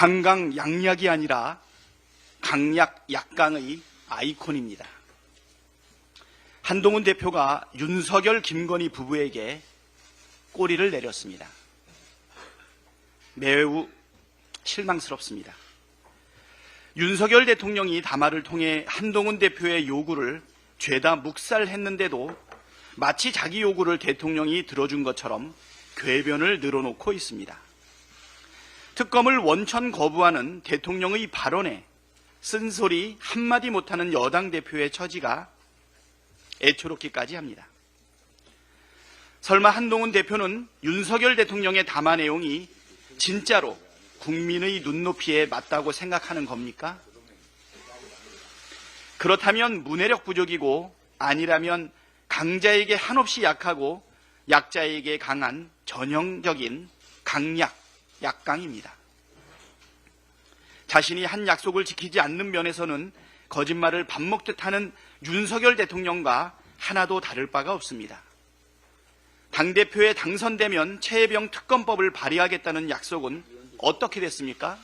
강강 양약이 아니라 강약 약강의 아이콘입니다. 한동훈 대표가 윤석열 김건희 부부에게 꼬리를 내렸습니다. 매우 실망스럽습니다. 윤석열 대통령이 담화를 통해 한동훈 대표의 요구를 죄다 묵살했는데도 마치 자기 요구를 대통령이 들어준 것처럼 궤변을 늘어놓고 있습니다. 특검을 원천 거부하는 대통령의 발언에 쓴소리 한마디 못하는 여당 대표의 처지가 애초롭기까지 합니다. 설마 한동훈 대표는 윤석열 대통령의 담화 내용이 진짜로 국민의 눈높이에 맞다고 생각하는 겁니까? 그렇다면 문해력 부족이고 아니라면 강자에게 한없이 약하고 약자에게 강한 전형적인 강약, 약강입니다. 자신이 한 약속을 지키지 않는 면에서는 거짓말을 밥 먹듯 하는 윤석열 대통령과 하나도 다를 바가 없습니다. 당대표에 당선되면 최혜병 특검법을 발의하겠다는 약속은 어떻게 됐습니까?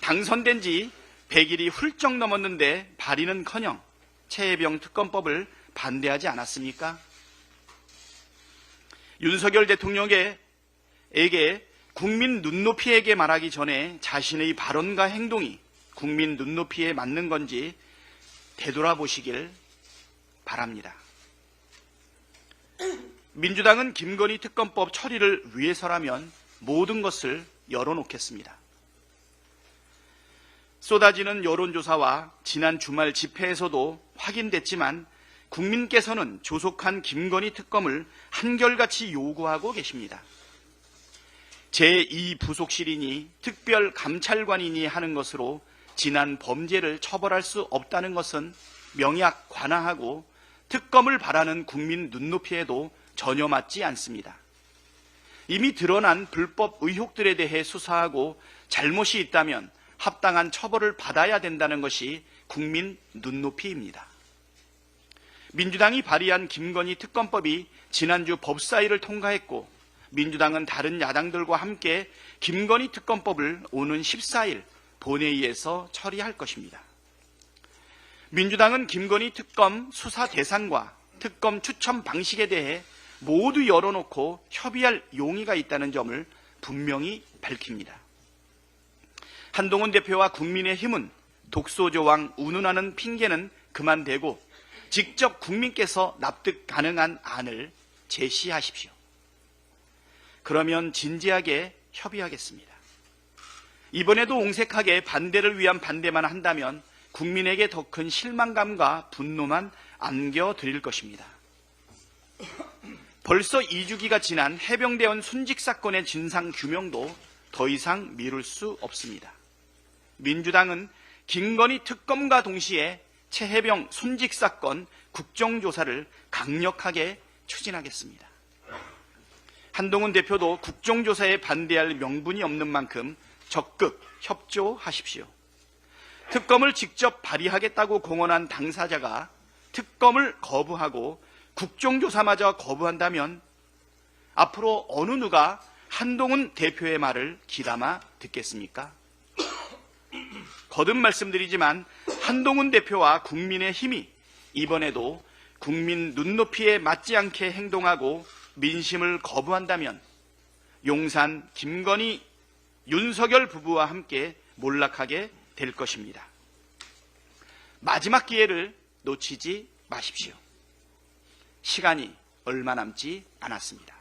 당선된 지 100일이 훌쩍 넘었는데 발의는 커녕 최혜병 특검법을 반대하지 않았습니까? 윤석열 대통령 에게 국민 눈높이에게 말하기 전에 자신의 발언과 행동이 국민 눈높이에 맞는 건지 되돌아보시길 바랍니다. 민주당은 김건희 특검법 처리를 위해서라면 모든 것을 열어놓겠습니다. 쏟아지는 여론조사와 지난 주말 집회에서도 확인됐지만 국민께서는 조속한 김건희 특검을 한결같이 요구하고 계십니다. 제2부속실이니 특별감찰관이니 하는 것으로 지난 범죄를 처벌할 수 없다는 것은 명약 관화하고 특검을 바라는 국민 눈높이에도 전혀 맞지 않습니다. 이미 드러난 불법 의혹들에 대해 수사하고 잘못이 있다면 합당한 처벌을 받아야 된다는 것이 국민 눈높이입니다. 민주당이 발의한 김건희 특검법이 지난주 법사위를 통과했고 민주당은 다른 야당들과 함께 김건희 특검법을 오는 14일 본회의에서 처리할 것입니다. 민주당은 김건희 특검 수사 대상과 특검 추천 방식에 대해 모두 열어놓고 협의할 용의가 있다는 점을 분명히 밝힙니다. 한동훈 대표와 국민의힘은 독소조항 운운하는 핑계는 그만대고 직접 국민께서 납득 가능한 안을 제시하십시오. 그러면 진지하게 협의하겠습니다. 이번에도 옹색하게 반대를 위한 반대만 한다면 국민에게 더 큰 실망감과 분노만 안겨드릴 것입니다. 벌써 2주기가 지난 해병대원 순직 사건의 진상 규명도 더 이상 미룰 수 없습니다. 민주당은 김건희 특검과 동시에 최해병 순직 사건 국정조사를 강력하게 추진하겠습니다. 한동훈 대표도 국정조사에 반대할 명분이 없는 만큼 적극 협조하십시오. 특검을 직접 발의하겠다고 공언한 당사자가 특검을 거부하고 국정조사마저 거부한다면 앞으로 어느 누가 한동훈 대표의 말을 귀담아 듣겠습니까? 거듭 말씀드리지만 한동훈 대표와 국민의 힘이 이번에도 국민 눈높이에 맞지 않게 행동하고 민심을 거부한다면 용산 김건희 윤석열 부부와 함께 몰락하게 될 것입니다. 마지막 기회를 놓치지 마십시오. 시간이 얼마 남지 않았습니다.